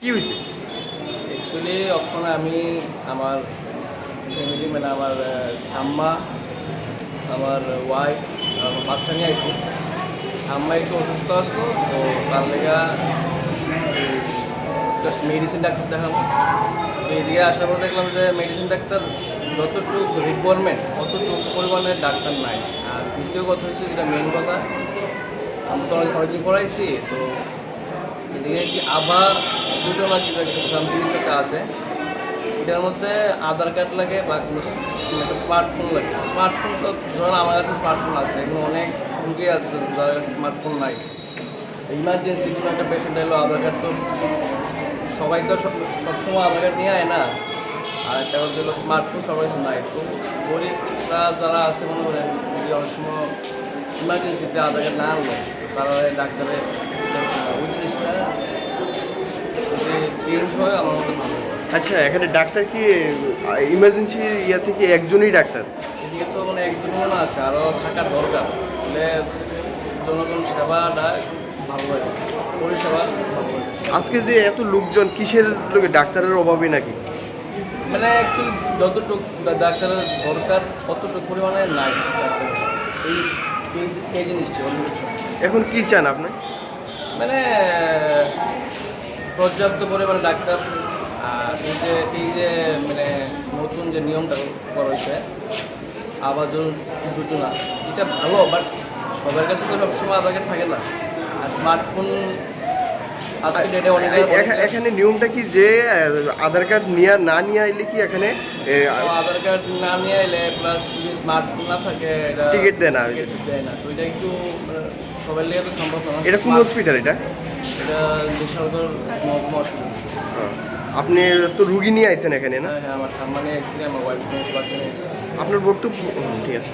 কি হয়েছে অ্যাকচুয়ালি ওখানে আমি আমার ফ্যামিলি মানে আমার ঠাম্মা আমার ওয়াইফ আমার বাচ্চা নিয়ে আইছি। ঠাম্মা একটু অসুস্থ আসতো তো তার লেগা জাস্ট মেডিসিন ডাক্তার দেখাবো। তো এদিকে আসার পর দেখলাম যে মেডিসিন ডাক্তার যতটুকু রিকোয়ারমেন্ট অতটুকু পরিমাণে ডাক্তার নাই। আর দ্বিতীয় কথা হচ্ছে যেটা মেন কথা আমি তো অনেক অনেকদিন পড়াইছি, তো এদিকে কি আবার দুটো না সামথিং একটা আছে। এটার মধ্যে আধার কার্ড লাগে বা কোনো একটা স্মার্টফোন লাগে। স্মার্টফোন তো ধরুন আমার কাছে স্মার্টফোন আছে, এখানে অনেক রুগী আছে যাদের স্মার্টফোন নাই। ইমার্জেন্সি কোনো একটা পেশেন্ট এলো, আধার কার্ড তো সবাই তো সব সবসময় আধার কার্ড নিয়ে আয় না। আর একটা হচ্ছে স্মার্টফোন সবাই তো গরিবরা যারা আছে মনে করেন যদি অনেক সময় ইমার্জেন্সিতে আধার কার্ড না আনলো তারা ডাক্তারের ওই জিনিসটা যদি চেঞ্জ হয় আমার মতো ভালো আচ্ছা এখানে ডাক্তার কি ইমার্জেন্সি ইয়া থেকে একজনই ডাক্তার? এদিকে তো মানে একজন মনে আছে আরও থাকার দরকার। তাহলে জনগণ সেবাটা ভালো হয়। পরিষেবা? আজকে যে এত লোকজন কিসের লোকে? ডাক্তারের অভাবে নাকি? মানে অ্যাকচুয়ালি যতটুকু ডাক্তারের দরকার ততটুকু পরিমাণে নাই এই জিনিসটি অন্য কিছু এখন কি চান আপনি? মানে পর্যাপ্ত পরিমাণে ডাক্তার আর এই যে এই যে মানে নতুন যে নিয়মটা করা হয়েছে আবার যোজনা এটা ভালো বাট সবার কাছে তো সবসময় আধার কার্ড থাকে না। আর স্মার্টফোন আজকে ডেটে অনেক এ- এখা- এখানে নিয়মটা কি যে আধার কার্ড নিয়ে না নিয়ে আইলে কি এখানে আধার কার্ড না নিয়ে এলে প্লাস স্মার্টফোন না থাকে এটা টিকিট দেয় না। দেয় না তো এটা একটু মানে সবার লেগে তো সম্ভব না এটা কোন হসপিটাল এটা এটা বেসরকার মহকুমা। হ্যাঁ। আপনি তো রুগী নিয়ে আইছেন এখানে না হ্যাঁ হ্যাঁ আমার নিয়ে এসেছি আমার ওয়াইফ বাচ্চা নিয়ে আপনার বক্তব্য ঠিক আছে